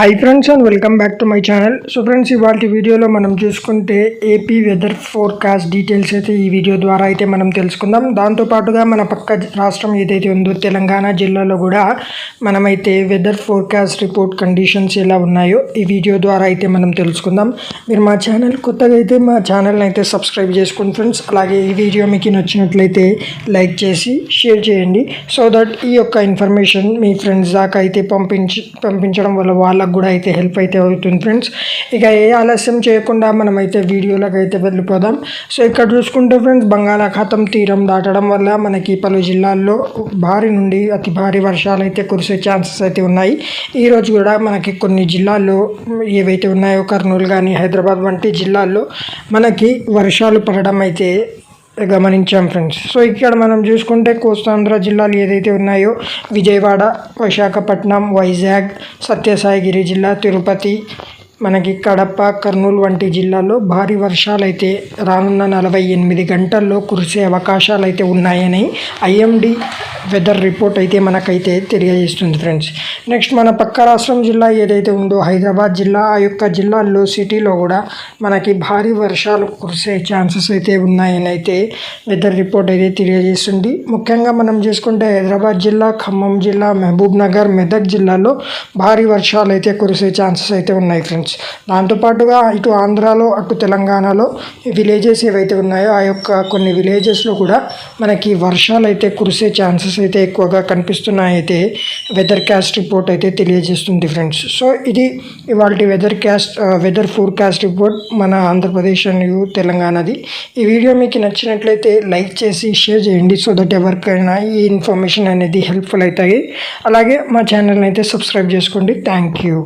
Hi friends and welcome back to my channel so friends ఇవాళ వీడియోలో మనం చూసుకుంటే ఏపీ వెదర్ ఫోర్కాస్ట్ డీటెయిల్స్ అయితే ఈ వీడియో ద్వారా అయితే మనం తెలుసుకుందాం. దాంతోపాటుగా మన పక్క రాష్ట్రం ఏదైతే ఉందో తెలంగాణ జిల్లాలో కూడా మనమైతే వెదర్ ఫోర్కాస్ట్ రిపోర్ట్ కండిషన్స్ ఎలా ఉన్నాయో ఈ వీడియో ద్వారా అయితే మనం తెలుసుకుందాం. మీరు మా ఛానల్ కొత్తగా అయితే మా ఛానల్ని అయితే సబ్స్క్రైబ్ చేసుకోండి ఫ్రెండ్స్ అలాగే ఈ వీడియో మీకు నచ్చినట్లయితే లైక్ చేసి షేర్ చేయండి. సో దట్ ఈ యొక్క ఇన్ఫర్మేషన్ మీ ఫ్రెండ్స్ దాకా అయితే పంపించి పంపించడం వల్ల వాళ్ళకు కూడా అయితే హెల్ప్ అయితే అవుతుంది ఫ్రెండ్స్ ఇక ఏ ఆలస్యం చేయకుండా మనమైతే వీడియోలకు అయితే వెళ్ళిపోదాం. సో ఇక్కడ చూసుకుంటే ఫ్రెండ్స్ బంగాళాఖాతం తీరం దాటడం వల్ల మనకి పలు జిల్లాల్లో భారీ నుండి అతి భారీ వర్షాలు అయితే కురిసే ఛాన్సెస్ అయితే ఉన్నాయి. ఈరోజు కూడా మనకి కొన్ని జిల్లాల్లో ఏవైతే ఉన్నాయో కర్నూలు కానీ హైదరాబాద్ వంటి జిల్లాల్లో మనకి వర్షాలు పడడం అయితే గమనించాం ఫ్రెండ్స్ సో ఇక్కడ మనం చూసుకుంటే కోస్తాంధ్ర జిల్లాలు ఏదైతే ఉన్నాయో విజయవాడ విశాఖపట్నం వైజాగ్ సత్యసాయిగిరి జిల్లా తిరుపతి మనకి కడప కర్నూలు వంటి జిల్లాల్లో భారీ వర్షాలు అయితే రానున్న నలభై ఎనిమిది గంటల్లో కురిసే అవకాశాలు అయితే ఉన్నాయని ఐఎండి వెదర్ రిపోర్ట్ అయితే మనకైతే తెలియజేస్తుంది ఫ్రెండ్స్. నెక్స్ట్ మన పక్క రాష్ట్రం జిల్లా ఏదైతే ఉందో హైదరాబాద్ జిల్లా ఆ యొక్క జిల్లాల్లో సిటీలో కూడా మనకి భారీ వర్షాలు కురిసే ఛాన్సెస్ అయితే ఉన్నాయని అయితే వెదర్ రిపోర్ట్ అయితే తెలియజేస్తుంది. ముఖ్యంగా మనం చూసుకుంటే హైదరాబాద్ జిల్లా ఖమ్మం జిల్లా మహబూబ్ నగర్ మెదక్ జిల్లాలో భారీ వర్షాలు అయితే కురిసే ఛాన్సెస్ అయితే ఉన్నాయి ఫ్రెండ్స్. దాంతోపాటుగా ఇటు ఆంధ్రాలో అటు తెలంగాణలో విలేజెస్ ఏవైతే ఉన్నాయో ఆ యొక్క కొన్ని విలేజెస్లో కూడా మనకి వర్షాలు అయితే కురిసే ఛాన్సెస్ అయితే ఎక్కువగా కనిపిస్తున్నాయి. అయితే వెదర్ క్యాస్ట్ రిపోర్ట్ అయితే తెలియజేస్తుంది ఫ్రెండ్స్ సో ఇది ఇవాళ weather cast weather forecast report మన ఆంధ్రప్రదేశ్ మరియు తెలంగాణది. ఈ వీడియో మీకు నచ్చినట్లయితే లైక్ చేసి షేర్ చేయండి. సో దట్ ఎవరికైనా ఈ ఇన్ఫర్మేషన్ అనేది హెల్ప్ఫుల్ అవుతాయి. అలాగే మా ఛానల్ని అయితే సబ్స్క్రైబ్ చేసుకోండి. Thank you